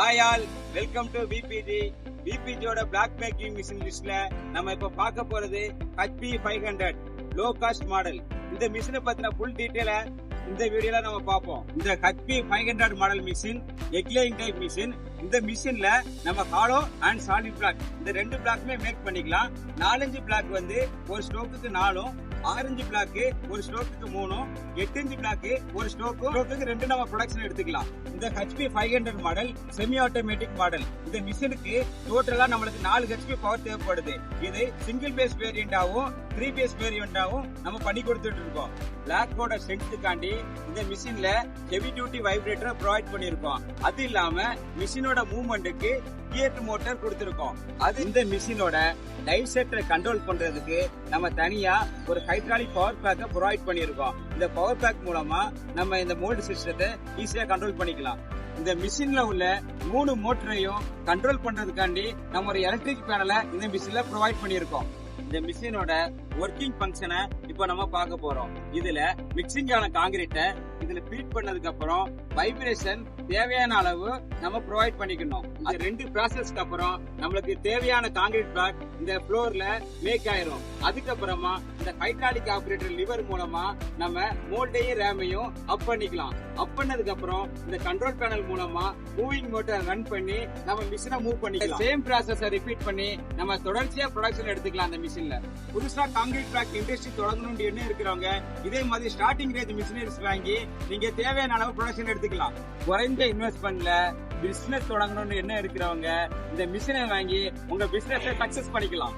Hi all welcome to P P G பிபிஜியோட black packing machine லிஸ்ட்ல நம்ம இப்ப பார்க்க போறது HP five hundred low cost model இந்த மிஷினை பத்தின ஃபுல் டீட்டெயில இந்த வீடியோல நம்ம பார்ப்போம். இந்த HP five hundred model machine egg laying type machine இந்த மிஷின்ல நம்ம ஹாலோ அண்ட் சாலிட் பிளாக் இந்த ரெண்டு பிளாக்குமே மேக் பண்ணிக்கலாம். நாலஞ்சு பிளாக் வந்து ஒரு ஸ்டோக்குக்கு நாலும் ஆரஞ்சு பிளாக்கு ஒரு ஸ்டோக்குக்கு மூணும் எட்டு இன்ச்சு பிளாக்கு ஒரு ஸ்டோக்கு ஸ்டோக்குக்கு ரெண்டு நம்ம ப்ரொடக்ஷன் எடுத்துக்கலாம். இந்த HP five hundred model semi automatic model இந்த மிஷினுக்கு டோட்டலா நம்மளுக்கு நாலு ஹெச்பி பவர் தேவைப்படுது. இது சிங்கிள் பேஸ் வேரியண்டாவும் த்ரீ பேஸ் வேரியண்டாவும் நம்ம பண்ணி கொடுத்துட்டு இருக்கோம். பிளாக்கோட ஸ்ட்ரென்த்துக்காண்டி இந்த மிஷின்ல ஹெவி டியூட்டி வைப்ரேட்டரை ப்ரொவைட் பண்ணியிருக்கோம். அது இல்லாம மிஷினோட மூவ்மெண்ட்டுக்கு கியர் மோட்டர் கொடுத்துருக்கோம். அது இந்த மிஷினோட டைவ் செட்டரை கண்ட்ரோல் பண்றதுக்கு நம்ம தனியா ஒரு ஹைட்ராலிக் பவர் பேக்கை ப்ரொவைட் பண்ணியிருக்கோம். இந்த பவர் பேக் மூலமா நம்ம இந்த மோல்டு சிஸ்டத்தை ஈஸியா கண்ட்ரோல் பண்ணிக்கலாம். இந்த மிஷின்ல உள்ள மூணு மோட்டரையும் கண்ட்ரோல் பண்றதுக்காண்டி நம்ம ஒரு எலக்ட்ரிக் பேனலை இந்த மிஷின்ல ப்ரொவைட் பண்ணியிருக்கோம். இந்த மிஷினோட ஒர்க்கிங் ஃபங்க்ஷனை இப்போ நம்ம பார்க்க போறோம். இதுல மிக்சிங்கான காங்கிரீட்டை இதுல பீட் பண்ணதுக்கு அப்புறம் வைப்ரேஷன் தேவையான அளவு நம்ம ப்ரொவைட் பண்ணிக்கணும். அது ரெண்டு ப்ராசஸ்க்கு அப்புறம் நம்மளுக்கு தேவையான காங்கிரீட் பிளாக் இந்த ஃப்ளோர்ல மேக் ஆயிரும். அதுக்கப்புறமா இந்த ஹைட்ராலிக் ஆபரேட்டர் லிவர் மூலமா நம்ம மோல்டையும் ரேமையும் அப் பண்ணிக்கலாம். அப் பண்ணதுக்கு அப்புறம் இந்த கண்ட்ரோல் பேனல் மூலமா மூவிங் மோட்டர் ரன் பண்ணி நம்ம மிஷினை மூவ் பண்ணிக்கலாம். சேம் ப்ராசஸ ரிப்பீட் பண்ணி நம்ம தொடர்ச்சியா ப்ரொடக்ஷன் எடுத்துக்கலாம் அந்த மிஷின்ல புதுசா காங்கிரீட் பிளாக் இண்டஸ்ட்ரி தொடங்கணும்னு எண்ணம் இருக்கிறவங்க இதே மாதிரி ஸ்டார்டிங் ரேஞ்ச் மிஷினரிஸ் வாங்கி நீங்க தேவையான அளவு ப்ரொடக்ஷன் எடுத்துக்கலாம். குறைந்த இன்வெஸ்ட்மெண்ட்ல பிசினஸ் தொடங்கணும்னு என்ன இருக்கிறவங்க இந்த மிஷினை வாங்கி உங்க பிசினஸை சக்சஸ் பண்ணிக்கலாம்.